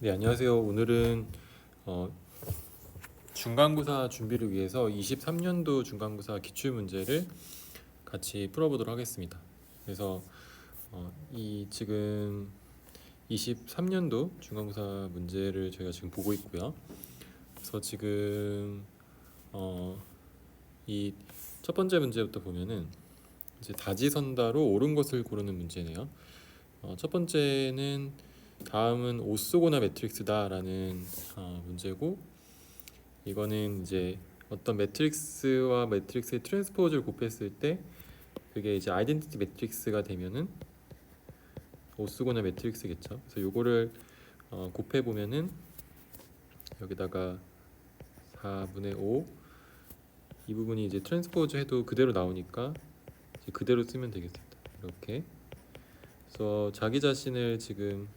네, 안녕하세요. 오늘은 어, 중간고사 준비를 위해서 23년도 중간고사 기출 문제를 같이 풀어보도록 하겠습니다. 그래서 어, 이 지금 23년도 중간고사 문제를 저희가 지금 보고 있고요. 그래서 지금 어, 이 첫 번째 문제부터 보면은 이제 다지선다로 옳은 것을 고르는 문제네요. 어, 첫 번째는 다음은 오쏘고나 매트릭스다라는 어, 문제고 이거는 이제 어떤 매트릭스와 매트릭스의 트랜스포즈를 곱했을 때 그게 이제 아이덴티티 매트릭스가 되면은 오쏘고나 매트릭스겠죠. 그래서 요거를 어, 곱해 보면은 여기다가 4분의 5 이 부분이 이제 트랜스포즈 해도 그대로 나오니까 그대로 쓰면 되겠습니다. 이렇게 그래서 자기 자신을 지금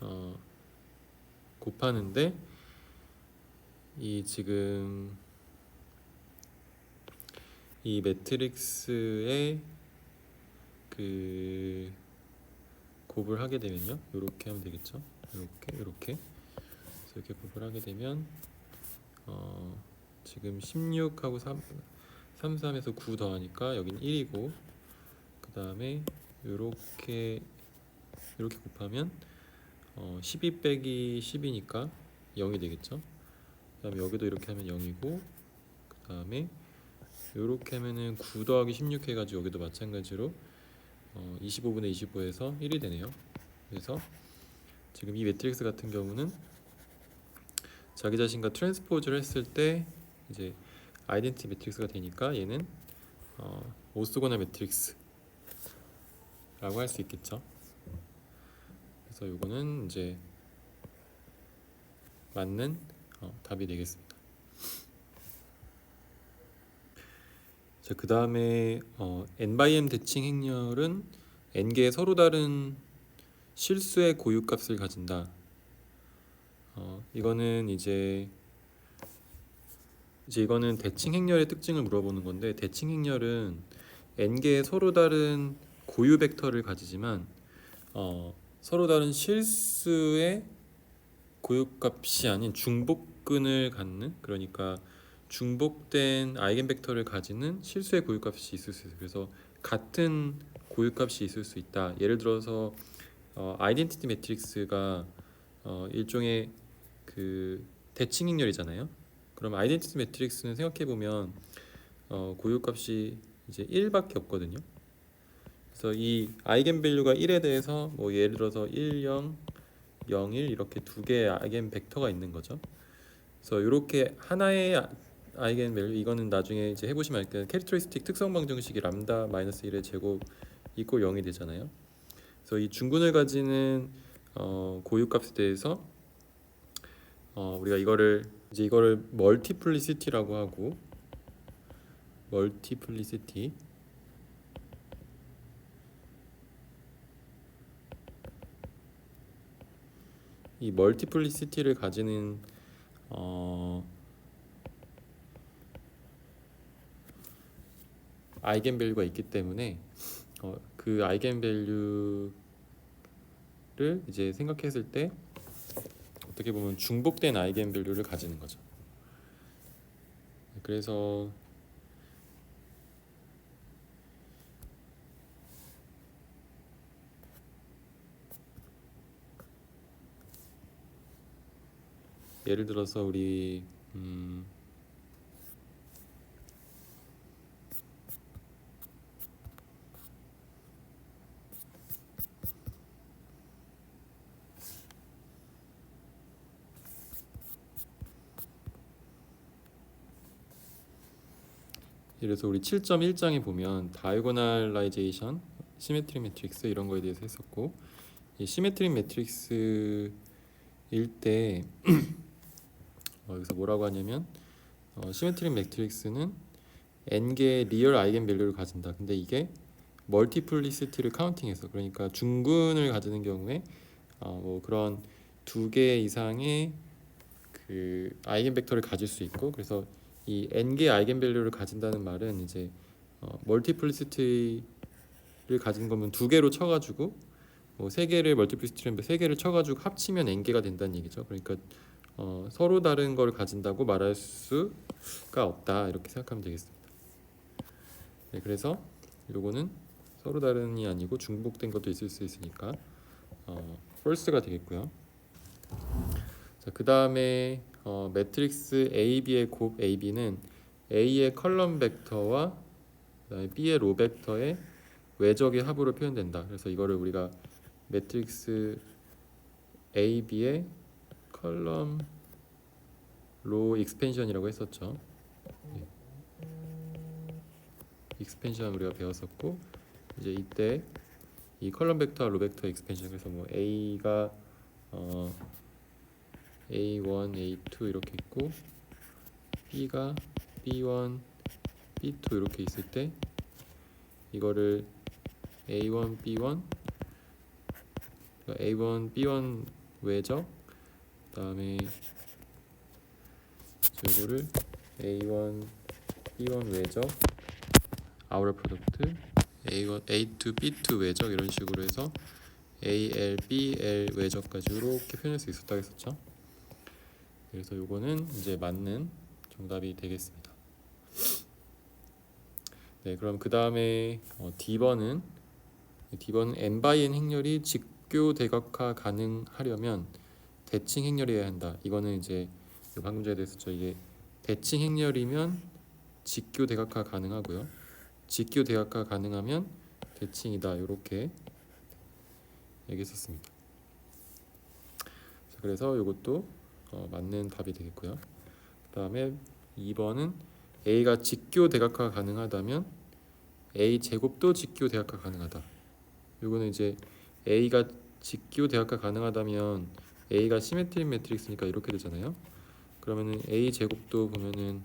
어, 곱하는데 이 지금 이 매트릭스의 그 곱을 하게 되면요. 이렇게 하면 되겠죠? 이렇게 이렇게. 이렇게 곱을 하게 되면 어, 지금 16하고 3 3, 3에서 9 더하니까 여긴 1이고 그 다음에 이렇게 이렇게 곱하면 어, 12 빼기 10이니까 0이 되겠죠. 그 다음에 여기도 이렇게 하면 0이고 그 다음에 이렇게 하면은 9 더하기 16 해가지고 여기도 마찬가지로 어, 25분의 25에서 1이 되네요. 그래서 지금 이 매트릭스 같은 경우는 자기 자신과 트랜스포즈를 했을 때 이제 아이덴티 매트릭스가 되니까 얘는 어, 오스고나 매트릭스라고 할 수 있겠죠. 그래서 요거는 이제 맞는 어, 답이 되겠습니다. 자, 그 다음에 어, n by m 대칭 행렬은 n 개의 서로 다른 실수의 고유값을 가진다. 어, 이거는 이제 이제 이거는 대칭 행렬의 특징을 물어보는 건데 대칭 행렬은 n 개의 서로 다른 고유 벡터를 가지지만 어, 서로 다른 실수의 고유값이 아닌 중복근을 갖는 그러니까 중복된 아이겐 벡터를 가지는 실수의 고유값이 있을 수 있어요. 그래서 같은 고유값이 있을 수 있다. 예를 들어서 어, 아이덴티티 매트릭스가 어, 일종의 그 대칭 행렬이잖아요. 그럼 아이덴티티 매트릭스는 생각해 보면 어, 고유값이 이제 1밖에 없거든요. 그래서 이 아이겐 밸류가 1에 대해서 뭐 예를 들어서 1, 0, 0, 1 이렇게 두 개의 아이겐 벡터가 있는 거죠. 그래서 이렇게 하나의 아- 아이겐 밸류 이거는 나중에 이제 해보시면 알 거예요. 캐릭터리스틱 특성 방정식이 람다 마이너스 1의 제곱 이꼴 0이 되잖아요. 그래서 이 중근을 가지는 어, 고유값에 대해서 어, 우리가 이거를 이제 이거를 멀티플리시티라고 하고 멀티플리시티 이 멀티플리시티를 가지는 어, 아이겐 밸류가 있기 때문에 어, 그 아이겐 밸류를 이제 생각했을 때 어떻게 보면 중복된 아이겐 밸류를 가지는 거죠. 그래서 예를 들어서 우리 음, 들어서 우리 7.1장에 보면 다이고널라이제이션, 시메트릭 매트릭스 이런 거에 대해서 했었고 이 시메트릭 매트릭스일 때 어, 여기서 뭐라고 하냐면 어, 시메트릭 매트릭스는 n 개의 리얼 아이겐 밸류를 가진다. 근데 이게 멀티플리시티를 카운팅해서 그러니까 중근을 가지는 경우에 어, 뭐 그런 두 개 이상의 그 아이겐 벡터를 가질 수 있고 그래서 이 n 개의 아이겐 밸류를 가진다는 말은 이제 어, 멀티플리시티를 가진 거면 두 개로 쳐가지고 뭐세 개를 멀티플리시티를 세 개를 쳐가지고 합치면 n 개가 된다는 얘기죠. 그러니까 어, 서로 다른 걸 가진다고 말할 수가 없다 이렇게 생각하면 되겠습니다. 네, 그래서 요거는 서로 다른이 아니고 중복된 것도 있을 수 있으니까 어, false가 되겠고요. 자, 그 다음에 어, 매트릭스 AB의 곱 AB는 A의 컬럼 벡터와 그다음에 B의 로 벡터의 외적의 합으로 표현된다. 그래서 이거를 우리가 매트릭스 AB의 컬럼 로 익스펜션이라고 했었죠. 네. 익스펜션 우리가 배웠었고 이제 이때 이 컬럼 벡터와 로 벡터 익스펜션 그래서 뭐 A가 어 A1, A2 이렇게 있고 B가 B1, B2 이렇게 있을 때 이거를 A1, B1 그러니까 A1, B1 외적 그 다음에 이거를 A1, B1 외적 아우터 프로덕트 A1, A2, B2 외적 이런 식으로 해서 AL, BL 외적까지 이렇게 표현할 수 있었다고 했었죠. 그래서 요거는 이제 맞는 정답이 되겠습니다. 네, 그럼 그 다음에 어, D번은 D번은 n by n 행렬이 직교 대각화 가능하려면 대칭 행렬이어야 한다. 이거는 이제 방금 전에 됐었죠. 이게 대칭 행렬이면 직교 대각화 가능하고요. 직교 대각화 가능하면 대칭이다. 이렇게 얘기했었습니다. 자, 그래서 이것도 어, 맞는 답이 되겠고요. 그 다음에 2번은 A가 직교 대각화 가능하다면 A 제곱도 직교 대각화 가능하다. 요거는 이제 A가 직교 대각화 가능하다면 A가 시메트리 매트릭스니까 이렇게 되잖아요. 그러면은 A 제곱도 보면은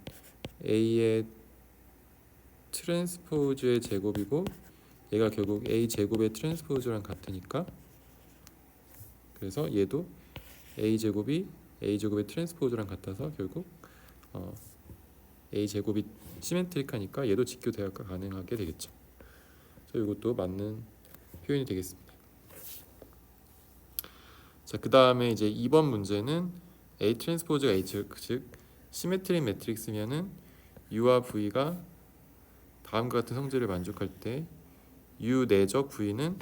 A의 트랜스포즈의 제곱이고 얘가 결국 A 제곱의 트랜스포즈랑 같으니까 그래서 얘도 A 제곱이 A 제곱의 트랜스포즈랑 같아서 결국 어, A 제곱이 시메트릭하니까 얘도 직교 대각화 가능하게 되겠죠. 그래서 이것도 맞는 표현이 되겠습니다. 자, 그 다음에 이제 2번 문제는 A 트랜스포즈가 A 즉, 즉 시메트릭 매트릭스면은 U와 V가 다음과 같은 성질을 만족할 때 U 내적 V는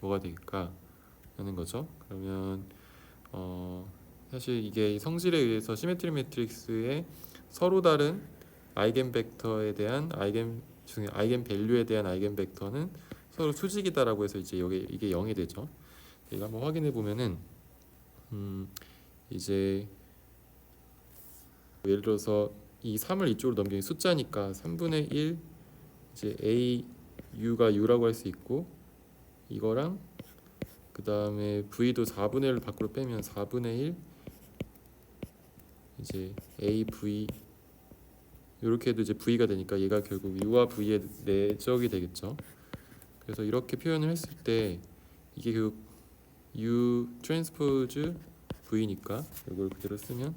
뭐가 될까 하는 거죠. 그러면 어, 사실 이게 성질에 의해서 시메트릭 매트릭스의 서로 다른 아이겐 벡터에 대한 아이겐 중에 아이겐 밸류에 대한 아이겐 벡터는 서로 수직이다라고 해서 이제 여기 이게 0이 되죠. 이거 한번 확인해 보면은 음 이제 예를 들어서 이 3을 이쪽으로 넘기면 숫자니까 3분의 1 이제 a u가 u라고 할 수 있고 이거랑 그 다음에 v도 4분의 1을 밖으로 빼면 4분의 1 이제 a v 이렇게 해도 이제 v가 되니까 얘가 결국 u와 v의 내적이 되겠죠. 그래서 이렇게 표현을 했을 때 이게 결국 u 트랜스포즈 v니까 이걸 그대로 쓰면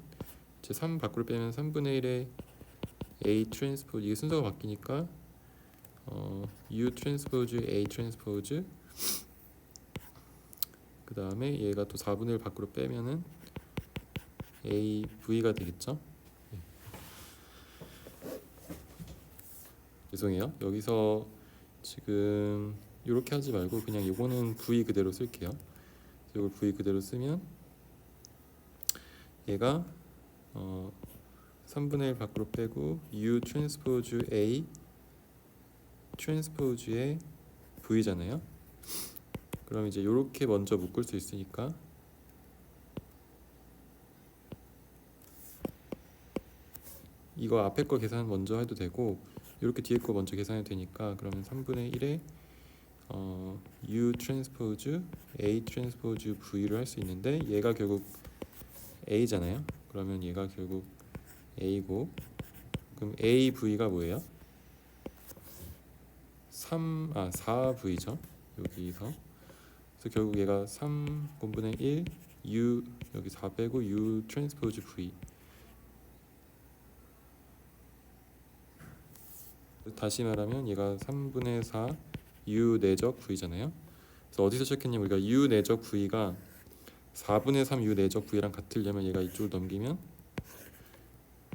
이제 3 밖으로 빼면 3분의 1의 a 트랜스포즈 이게 순서가 바뀌니까 어, u 트랜스포즈 a 트랜스포즈 그 다음에 얘가 또 4분의 1 밖으로 빼면은 a v가 되겠죠. 네. 죄송해요. 여기서 지금 이렇게 하지 말고 그냥 요거는 v 그대로 쓸게요. 이걸 v 그대로 쓰면 얘가 어 3분의 1 밖으로 빼고 u 트랜스포즈 a 트랜스포즈의 v잖아요. 그럼 이제 이렇게 먼저 묶을 수 있으니까 이거 앞에 거 계산 먼저 해도 되고 이렇게 뒤에 거 먼저 계산해도 되니까 그러면 3분의 1에 어, u 트랜스포즈 a 트랜스포즈 v를 할수 있는데 얘가 결국 a잖아요. 그러면 얘가 결국 a고 그럼 a v가 뭐예요? 3, 아 4v죠. 여기서 그래서 결국 얘가 3 분분의 1 u 여기 4 빼고 u 트랜스포즈 v 다시 말하면 얘가 3분의 4 u 내적 v잖아요. 그래서 어디서 시작했냐면 우리가 u 내적 v가 4분의 3 u 내적 v랑 같으려면 얘가 이쪽을 넘기면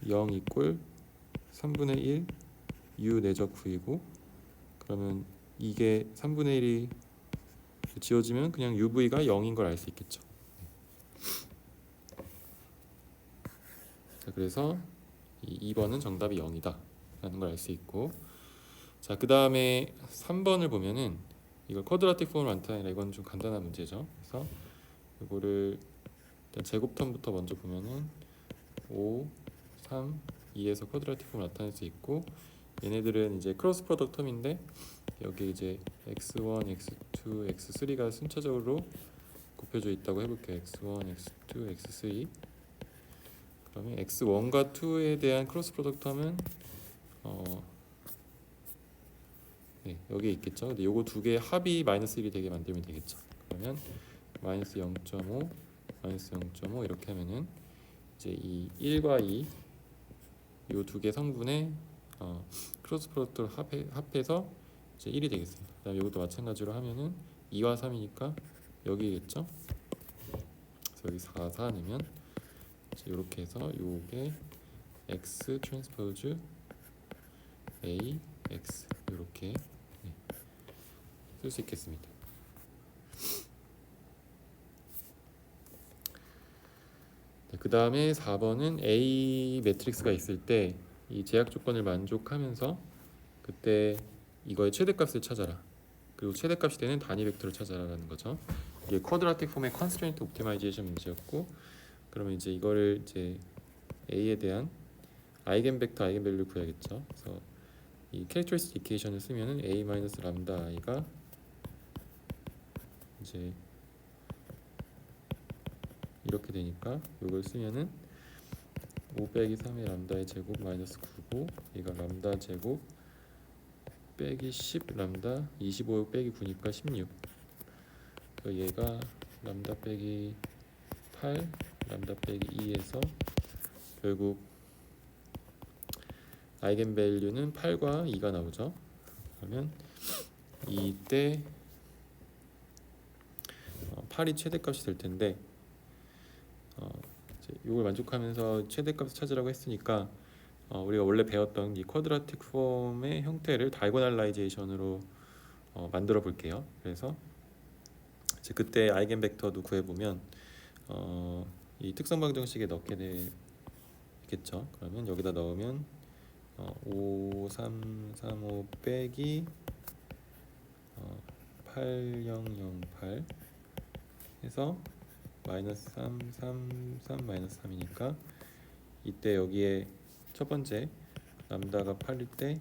0 이꼴 3분의 1 u 내적 v고 그러면 이게 3분의 1이 지워지면 그냥 UV가 0인 걸 알 수 있겠죠. 자, 그래서 이 2번은 정답이 0이다 라는 걸 알 수 있고 자, 그 다음에 3번을 보면은 이걸 쿼드라틱 폼을 나타내라 이건 좀 간단한 문제죠. 그래서 이거를 제곱텀부터 먼저 보면은 5, 3, 2에서 쿼드라틱 폼을 나타낼 수 있고 얘네들은 이제 크로스 프로덕트 텀인데 여기 이제 x1, x2, x3가 순차적으로 곱해져 있다고 해볼게요. x1, x2, x3 그러면 x1과 2에 대한 크로스 프로덕트하면 어 네, 여기 있겠죠. 근데 요거 두 개의 합이 마이너스 1이 되게 만들면 되겠죠. 그러면 마이너스 0.5, 마이너스 0.5 이렇게 하면은 이제 이 1과 2 요 두 개 성분의 어, 크로스 프로덕트를 합해, 합해서 이제 1이 되겠습니다. 그다음에 이것도 마찬가지로 하면은 2와 3이니까 여기겠죠. 그래서 여기 4, 4 넣으면 이렇게 해서 요게 x 트랜스포즈 a x 이렇게 네, 쓸 수 있겠습니다. 네, 그 다음에 4번은 A 매트릭스가 있을 때 이 제약 조건을 만족하면서 그때 이거의 최대값을 찾아라. 그리고 최대값이 되는 단위 벡터를 찾아라라는 거죠. 이게 쿼드라틱 폼의 컨스트레인트 옵티마이제이션 문제였고 그러면 이제 이거를 이제 A에 대한 아이겐 벡터 아이겐 밸류 구해야겠죠. 그래서 이 캐릭터리스틱 이케이션을 쓰면은 A 마이너스 람다 i가 이제 이렇게 되니까 이걸 쓰면은 5 빼기 3의 람다의 제곱 마이너스 9고 얘가 람다 제곱 빼기 10 람다 25 빼기 9니까 16 그래서 얘가 람다 빼기 8 람다 빼기 2에서 결국 아이겐 밸류는 8과 2가 나오죠. 그러면 이때 어, 8이 최대값이 될 텐데 어, 이걸 만족하면서 최대값을 찾으라고 했으니까 어, 우리가 원래 배웠던 이 쿼드라틱 폼의 형태를 다이고날라이제이션으로 어, 만들어 볼게요. 그래서 이제 그때 아이겐 벡터도 구해 보면 어, 이 특성 방정식에 넣게 되겠죠. 그러면 여기다 넣으면 어, 5, 3, 3, 5 빼기 어, 8, 0, 0, 8 해서 마이너스 3, 3, 3 마이너스 3이니까 이때 여기에 첫 번째 람다가 8일 때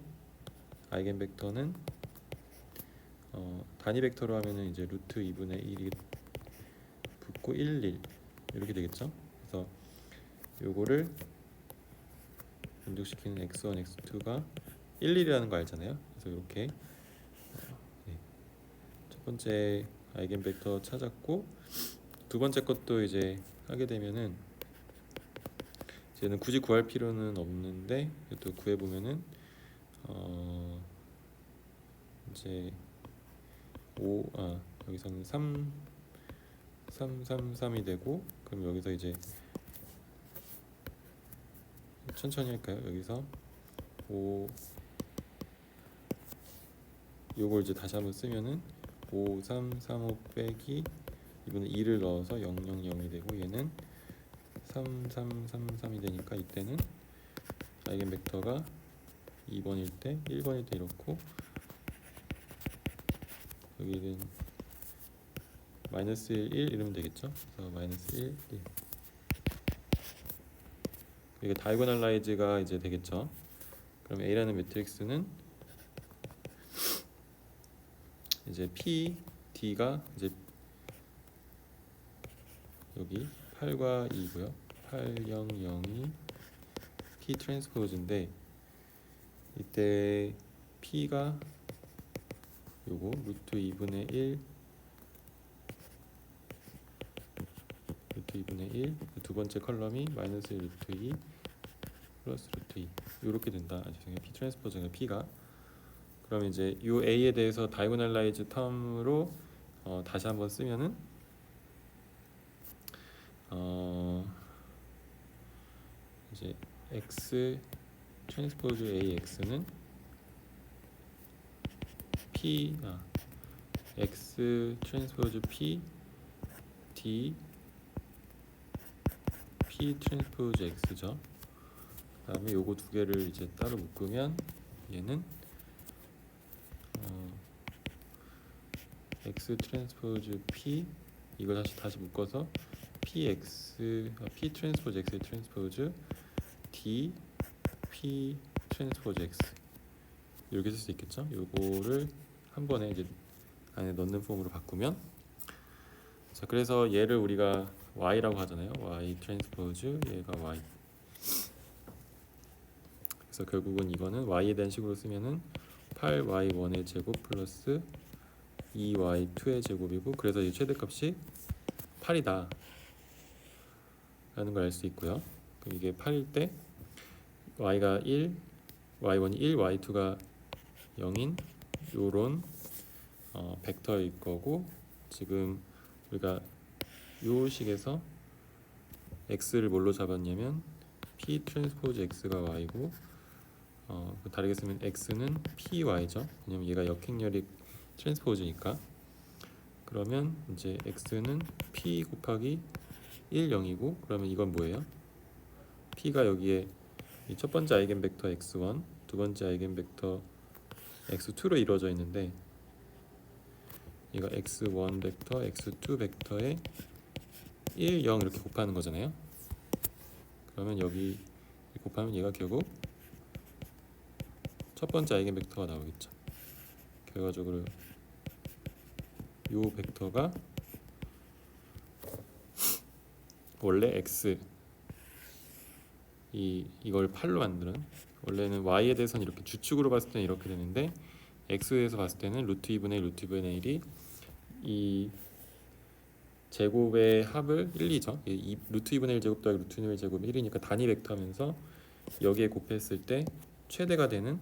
아이겐 벡터는 어, 단위 벡터로 하면은 이제 루트 2분의 1이 붙고 1, 1 이렇게 되겠죠. 그래서 요거를 만족시키는 x1, x2가 1, 1이라는 거 알잖아요. 그래서 이렇게 어, 네. 첫 번째 아이겐 벡터 찾았고 두 번째 것도 이제 하게 되면은 이제는 굳이 구할 필요는 없는데 또 구해 보면은 어 이제 5 아 여기서는 3 3 3 3이 되고 그럼 여기서 이제 천천히 할까요? 여기서 5 요걸 이제 다시 한번 쓰면은 5 3 3 5 빼기 이분은 2를 넣어서 0 0 0이 되고 얘는 3 3 3 3이 되니까 이때는 아이겐 벡터가 2번일 때 1번일 때 이렇고 여기는 마이너스 1, 1 이러면 되겠죠? 그래서 마이너스 1, 1 이게 다이고널라이즈가 이제 되겠죠? 그럼 A라는 매트릭스는 이제 P, D가 이제 여기 8과 2고요. 8, 0, 0이 P 트랜스포즈인데 이때 P가 요거 루트 2분의 1 루트 2분의 1 두 번째 컬럼이 마이너스 루트 2 플러스 루트 2 이렇게 된다. 아, 죄송해요. P 트랜스포즈가 P가 그럼 이제 요 A에 대해서 다이고널라이즈 텀으로 어, 다시 한번 쓰면은 어 이제 x 트랜스포즈 ax는 p 아 x 트랜스포즈 p d p 트랜스포즈 x죠. 그다음에 요거 두 개를 이제 따로 묶으면 얘는 어, x 트랜스포즈 p 이걸 다시 다시 묶어서 px 아, p 트랜스포즈 x 트랜스포즈 d p 트랜스포즈 x 이렇게 쓸 수 있겠죠? 요거를 한 번에 이제 안에 넣는 폼으로 바꾸면 자 그래서 얘를 우리가 y라고 하잖아요. y 트랜스포즈 얘가 y 그래서 결국은 이거는 y에 대한 식으로 쓰면은 8y1의 제곱 플러스 2y2의 제곱이고 그래서 이 최대값이 8이다 라는 걸 알 수 있고요. 그럼 이게 8일 때 y가 1, y1이 1, y2가 0인 요런 어, 벡터일 거고 지금 우리가 요 식에서 x를 뭘로 잡았냐면 p 트랜스포즈 x가 y고 어, 다르게 쓰면 x는 py죠. 왜냐면 얘가 역행렬이 트랜스포즈니까. 그러면 이제 x는 p 곱하기 1, 0이고 그러면 이건 뭐예요? p가 여기에 이첫 번째 아이겐 벡터 x1, 두 번째 아이겐 벡터 x2로 이루어져 있는데 얘가 x1 벡터, x2 벡터에 1, 0 이렇게 곱하는 거잖아요. 그러면 여기 곱하면 얘가 결국 첫 번째 아이겐 벡터가 나오겠죠. 결과적으로 요 벡터가 원래 x 이 이걸 8로 만드는 원래는 y에 대해서는 이렇게 주축으로 봤을 때는 이렇게 되는데 x에서 봤을 때는 루트 2분의 1, 루트 2분의 1이 이 제곱의 합을 1, 2죠. 이, 이 루트 2분의 1 제곱 더하기 루트 2분의 1 제곱 1이니까 단위 벡터 하면서 여기에 곱했을 때 최대가 되는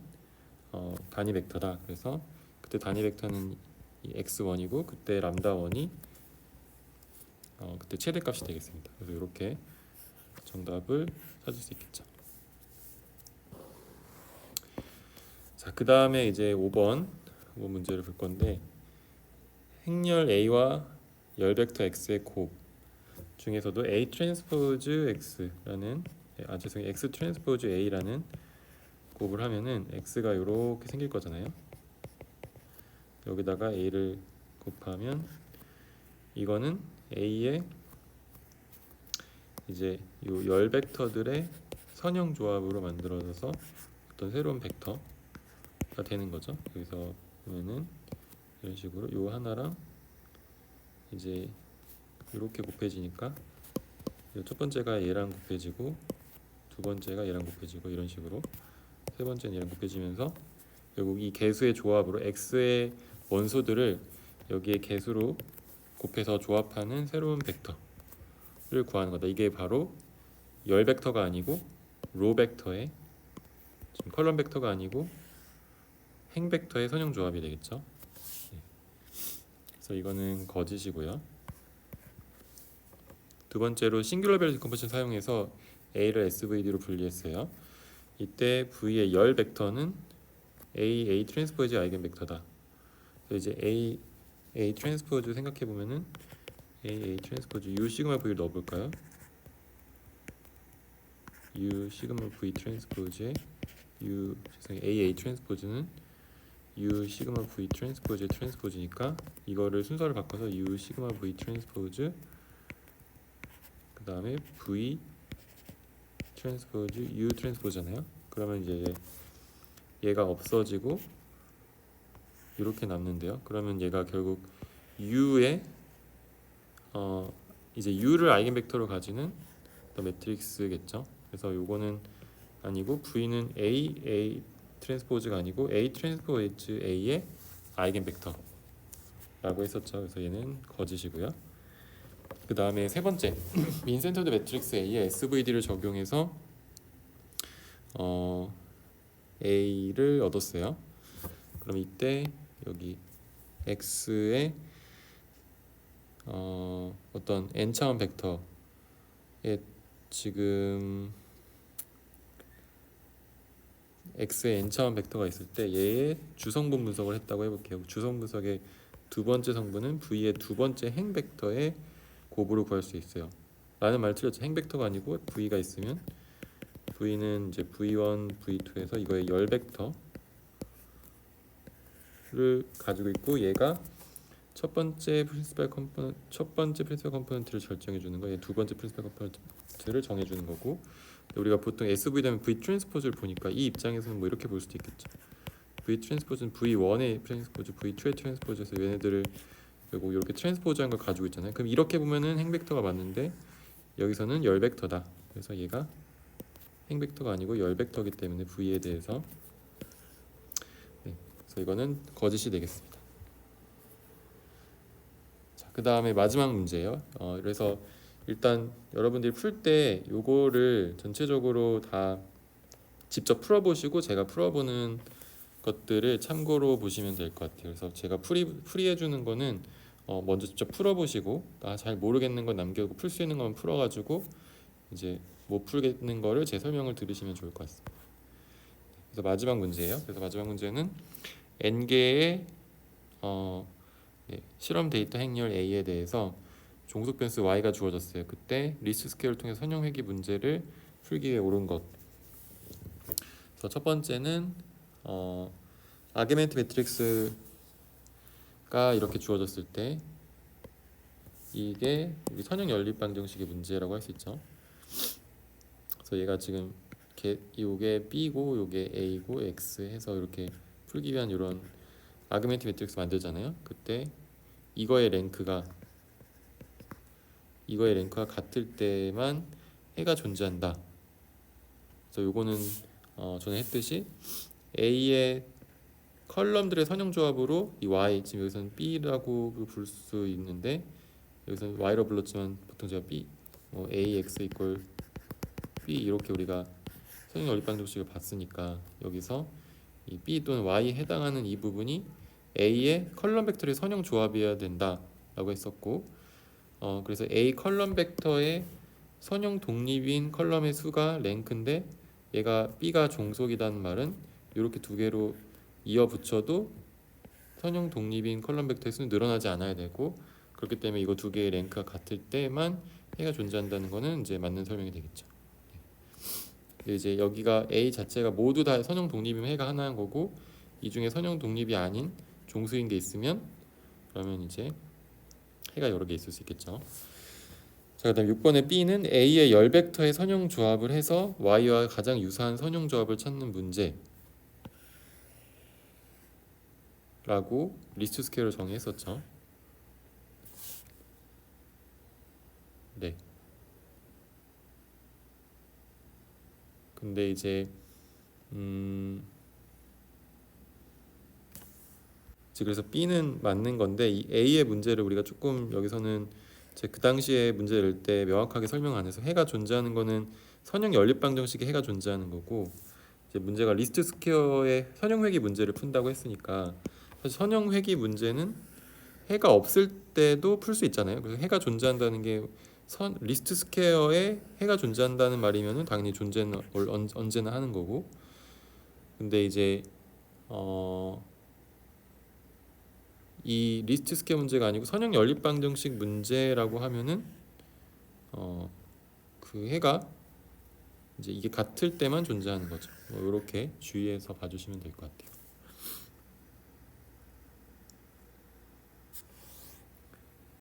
어, 단위 벡터다. 그래서 그때 단위 벡터는 이 x1이고 그때 람다 1이 어, 그때 최대값이 되겠습니다. 그래서 이렇게 정답을 찾을 수 있겠죠. 자, 그 다음에 이제 5번 5번 문제를 볼 건데 행렬 A와 열 벡터 X의 곱 중에서도 A 트랜스포즈 X라는 아 죄송해요 X 트랜스포즈 A라는 곱을 하면은 X가 이렇게 생길 거잖아요. 여기다가 A를 곱하면 이거는 A의 이제 요열 벡터들의 선형 조합으로 만들어져서 어떤 새로운 벡터가 되는 거죠. 여기서 보면은 이런 식으로 요 하나랑 이제 이렇게 곱해지니까 이첫 번째가 얘랑 곱해지고 두 번째가 얘랑 곱해지고 이런 식으로 세 번째는 얘랑 곱해지면서 결국 이 개수의 조합으로 x의 원소들을 여기에 개수로 곱해서 조합하는 새로운 벡터를 구하는 거다. 이게 바로 열 벡터가 아니고 로 벡터의 지금 컬럼 벡터가 아니고 행 벡터의 선형 조합이 되겠죠. 네. 그래서 이거는 거짓이고요. 두 번째로 싱귤러 밸류 디컴포지션 사용해서 A를 SVD로 분리했어요. 이때 V의 열 벡터는 A A 트랜스포즈의 아이겐 벡터다. 그래서 이제 A A 트랜스포즈 생각해 보면은 A A 트랜스포즈 U 시그마 V를 넣어 볼까요? U 시그마 V 트랜스포즈의 U 죄송해요 A A 트랜스포즈는 U 시그마 V 트랜스포즈의 트랜스포즈니까 이거를 순서를 바꿔서 U 시그마 V 트랜스포즈 그 다음에 V 트랜스포즈 U 트랜스포즈잖아요. 그러면 이제 얘가 없어지고 이렇게 남는데요. 그러면 얘가 결국 U의 어 이제 U를 아이겐 벡터로 가지는 더 매트릭스겠죠. 그래서 요거는 아니고 V는 A A 트랜스포즈가 아니고 A 트랜스포즈 A의 아이겐 벡터라고 했었죠. 그래서 얘는 거짓이고요. 그 다음에 세 번째 민센터드 매트릭스 A에 SVD를 적용해서 어, A를 얻었어요. 그럼 이때 여기 X의 어, 어떤 n 차원 벡터에 지금 x의 n 차원 벡터가 있을 때 얘의 주성분 분석을 했다고 해볼게요. 주성 분석의 두 번째 성분은 v의 두 번째 행 벡터의 곱으로 구할 수 있어요. 라는 말 틀렸죠. 행 벡터가 아니고 v가 있으면 v는 이제 v1, v2에서 이거의 열 벡터 를 가지고 있고 얘가 첫 번째 프린시팔 컴포넌트 첫 번째 프린시팔 컴포넌트를 결정해 주는 거, 얘두 번째 프린시팔 컴포넌트를 정해 주는 거고 우리가 보통 SV 되면 V 트랜스포즈를 보니까 이 입장에서는 뭐 이렇게 볼 수도 있겠죠. V 트랜스포즈는 V1의 트랜스포즈, V2의 트랜스포즈에서 얘네들을 그리고 이렇게 트랜스포즈한 걸 가지고 있잖아요. 그럼 이렇게 보면은 행 벡터가 맞는데 여기서는 열 벡터다. 그래서 얘가 행 벡터가 아니고 열 벡터이기 때문에 V에 대해서 네, 그래서 이거는 거짓이 되겠습니다. 자, 그 다음에 마지막 문제예요. 어, 그래서 일단 여러분들이 풀 때 요거를 전체적으로 다 직접 풀어보시고 제가 풀어보는 것들을 참고로 보시면 될 것 같아요. 그래서 제가 풀이 풀이해 주는 거는 어 먼저 직접 풀어보시고 아잘 모르겠는 건 남겨두고 풀 수 있는 건 풀어가지고 이제 못 풀겠는 거를 제 설명을 들으시면 좋을 것 같습니다. 그래서 마지막 문제예요. 그래서 마지막 문제는 n 개의 어 예, 실험 데이터 행렬 A에 대해서 종속 변수 y가 주어졌어요. 그때 리스트 스케일을 통해 선형 회귀 문제를 풀기 위해 옳은 것. 그래서 첫 번째는 어, 아규멘트 매트릭스가 이렇게 주어졌을 때 이게 우리 선형 연립 방정식의 문제라고 할 수 있죠. 그래서 얘가 지금 개, 요게 b고 요게 a고 x 해서 이렇게 풀기 위한 이런 아규멘트 매트릭스 만들잖아요. 그때 이거의 랭크가 이거의 랭크가 같을 때만 해가 존재한다. 그래서 요거는 어, 전에 했듯이 A의 컬럼들의 선형 조합으로 이 Y 지금 여기서는 B라고 부를 수 있는데 여기서는 Y로 불렀지만 보통 제가 B 뭐 AX 이퀄 B 이렇게 우리가 선형 연립 방정식을 봤으니까 여기서 이 B 또는 Y에 해당하는 이 부분이 A의 컬럼 벡터의 선형 조합이어야 된다라고 했었고 어 그래서 A 컬럼 벡터의 선형 독립인 컬럼의 수가 랭크인데 얘가 B가 종속이라는 말은 이렇게 두 개로 이어 붙여도 선형 독립인 컬럼 벡터의 수는 늘어나지 않아야 되고 그렇기 때문에 이거 두 개의 랭크가 같을 때만 해가 존재한다는 거는 이제 맞는 설명이 되겠죠. 네. 이제 여기가 A 자체가 모두 다 선형 독립이면 해가 하나인 거고 이 중에 선형 독립이 아닌 종수인 게 있으면 그러면 이제 해가 여러 개 있을 수 있겠죠. 자, 그다음 6번의 B는 A의 열 벡터의 선형 조합을 해서 Y와 가장 유사한 선형 조합을 찾는 문제. 라고 리스트 스케일을 정의했었죠. 네. 근데 이제 음 그래서 B는 맞는 건데 이 A의 문제를 우리가 조금 여기서는 제그 당시에 문제 낼 때 명확하게 설명 안 해서 해가 존재하는 거는 선형 연립 방정식에 해가 존재하는 거고 이제 문제가 리스트 스퀘어의 선형 회귀 문제를 푼다고 했으니까 사실 선형 회귀 문제는 해가 없을 때도 풀 수 있잖아요. 그래서 해가 존재한다는 게 선, 리스트 스퀘어에 해가 존재한다는 말이면은 당연히 존재는 얼- 언- 언제나 하는 거고 근데 이제 어 이 리스트 스퀘어 문제가 아니고 선형 연립 방정식 문제라고 하면은 어 그 해가 이제 이게 같을 때만 존재하는 거죠. 뭐 이렇게 주의해서 봐주시면 될 것 같아요.